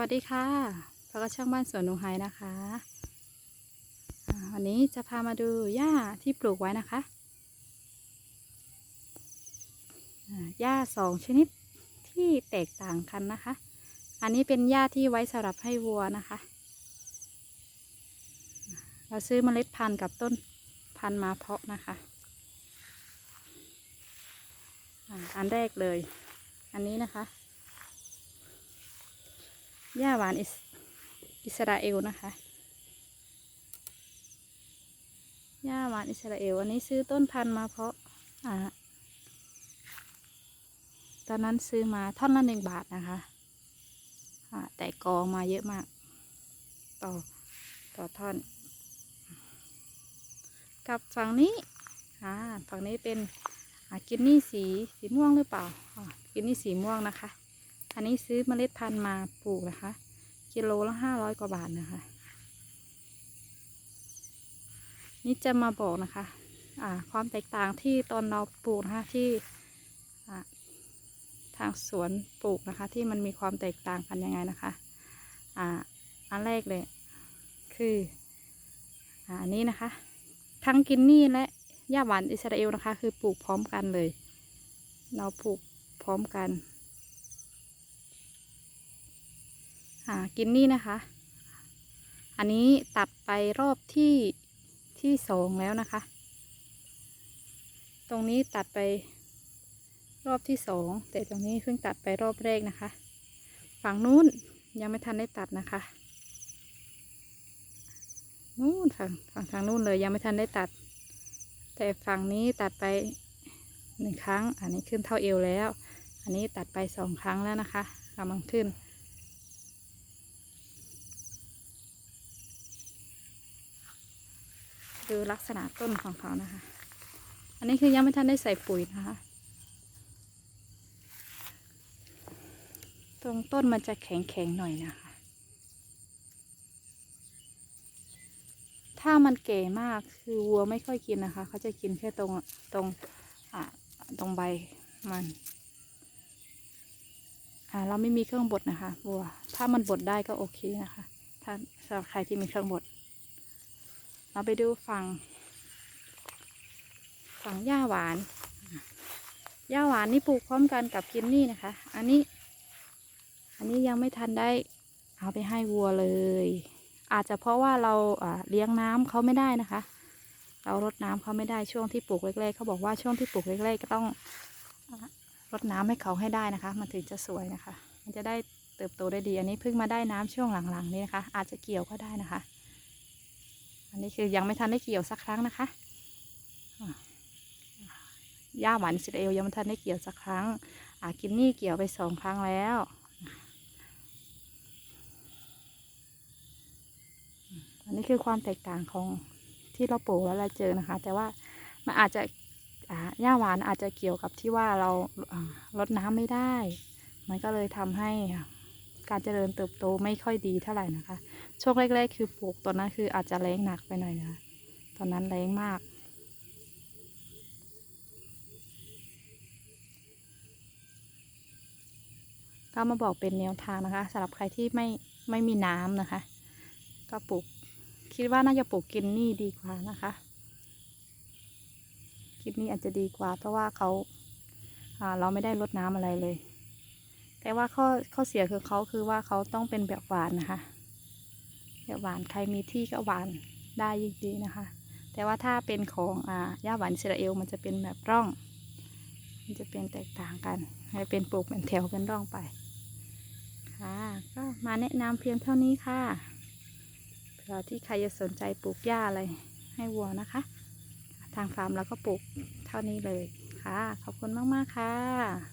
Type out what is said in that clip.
วัสดีค่ะพบกับช่างบ้านสวนหนูไฮนะคะอันนี้จะพามาดูหญ้าที่ปลูกไว้นะคะ หญ้าสองชนิดที่แตกต่างกันนะคะ อันนี้เป็นหญ้าที่ไว้สำหรับให้วัวนะคะ เราซื้อเมล็ดพันธุ์กับต้นพันธุ์มาเพาะนะคะ อันแรกเลย อันนี้นะคะ หญ้าหวานอิสอิสราเอลนะคะหญ้าหวานอิสราเอลอันนี้ซื้อต้นพันธุ์มาเพาะอ่าตอนนั้นซื้อมาท่อนละหนึ่งบาทนะคะอ่าแต่กอมาเยอะมาก ต่อต่อท่อน กับฝั่งนี้อ่าฝั่งนี้เป็นกินนี่สีสีม่วงหรือเปล่ากินนี่สีม่วงนะคะ อันนี้ซื้อเมล็ดพันธุ์มาปลูกนะคะ กิโลละห้าร้อยกว่าบาทนะคะ นี่จะมาบอกนะคะ อ่า ความแตกต่างที่ตอนเราปลูกนะคะที่ทางสวนปลูกนะคะ ที่มันมีความแตกต่างกันยังไงนะคะ อ่า อันแรกเลยคืออ่าอันนี้นะคะ ทั้งกินนี่และหญ้าหวานอิสราเอลนะคะ คือปลูกพร้อมกันเลย เราปลูกพร้อมกัน อ่ากินนี่นะคะ อันนี้ตัดไปรอบที่ที่สองแล้วนะคะ ตรงนี้ตัดไปรอบที่สองแต่ตรงนี้เพิ่งตัดไปรอบแรกนะคะ ฝั่งนู้นยังไม่ทันได้ตัดนะคะนู้นฝั่งฝั่งทางนู้นเลยยังไม่ทันได้ตัด แต่ฝั่งนี้ตัดไปหนึ่งครั้ง อันนี้ขึ้นเท่าเอวแล้ว อันนี้ตัดไปสองครั้งแล้วนะคะกำลังขึ้น ดูลักษณะต้นของเขานะคะ อันนี้คือยังไม่ทันได้ใส่ปุ๋ยนะคะ ตรงต้นมันจะแข็งๆหน่อยนะคะ ถ้ามันเก่มากคือวัวไม่ค่อยกินนะคะ เขาจะกินแค่ตรงตรงอ่าตรงใบมันอ่าเราไม่มีเครื่องบดนะคะวัว ถ้ามันบดได้ก็โอเคนะคะ ถ้าสำหรับใครที่มีเครื่องบด เราไปดูฝั่ง ฝั่งหญ้าหวานหญ้าหวานนี่ปลูกพร้อมกันกับกินนี่นะคะ อันนี้ อันนี้ยังไม่ทันได้ เอาไปให้วัวเลย อาจจะเพราะว่าเราเลี้ยงน้ำเขาไม่ได้นะคะ เรารดน้ำเขาไม่ได้ช่วงที่ปลูกแรกๆเขาบอกว่าช่วงที่ปลูกแรกๆก็ต้องรดน้ำให้เขาให้ได้นะคะ มันถึงจะสวยนะคะ มันจะได้เติบโตได้ดี อันนี้เพิ่งมาได้น้ำช่วงหลังๆนี้นะคะ อาจจะเกี่ยวก็ได้นะคะ นนี้คือยังไม่ทันได้เกี่ยวสักครั้งนะคะอ่าหญ้าหวานอิสราเอลยังไม่ทันได้เกี่ยวสักครั้งอากินนี่เกี่ยวไปสองครั้งแล้วอันนี้คือความแตกต่างของที่เราปลูกแล้วเราเจอนะคะ แต่ว่ามันอาจจะหญ้าหวานอาจจะเกี่ยวกับที่ว่าเราอ่ารดน้ำไม่ได้ มันก็เลยทำให้การเจริญเติบโตไม่ค่อยดีเท่าไหร่นะคะ ช่วงแรกๆคือปลูกตอนนั้นคืออาจจะแรงหนักไปหน่อยนะตอนนั้นแรงมาก ก็มาบอกเป็นแนวทางนะคะสำหรับใครที่ไม่ไม่มีน้ำนะคะ ก็ปลูกคิดว่าน่าจะปลูกกินนี่ดีกว่านะคะกินนี่อาจจะดีกว่า เพราะว่าเขาเราไม่ได้ลดน้ำอะไรเลย แต่ว่าข้อข้อเสียคือเขาคือว่าเขาต้องเป็นแบบหวานนะคะ แบบหวานใครมีที่ก็หวานได้ยิ่งดีนะคะ แต่ว่าถ้าเป็นของอ่าหญ้าหวานอิสราเอลมันจะเป็นแบบร่อง มันจะเป็นแตกต่างกันให้เป็นปลูกเป็นแถวเป็นร่องไป ค่ะ ก็มาแนะนำเพียงเท่านี้ค่ะเผื่อที่ใครจะสนใจปลูกหญ้าอะไรให้วัวนะคะ ทางฟาร์มเราก็ปลูกเท่านี้เลยค่ะ ขอบคุณมาก ๆ ค่ะ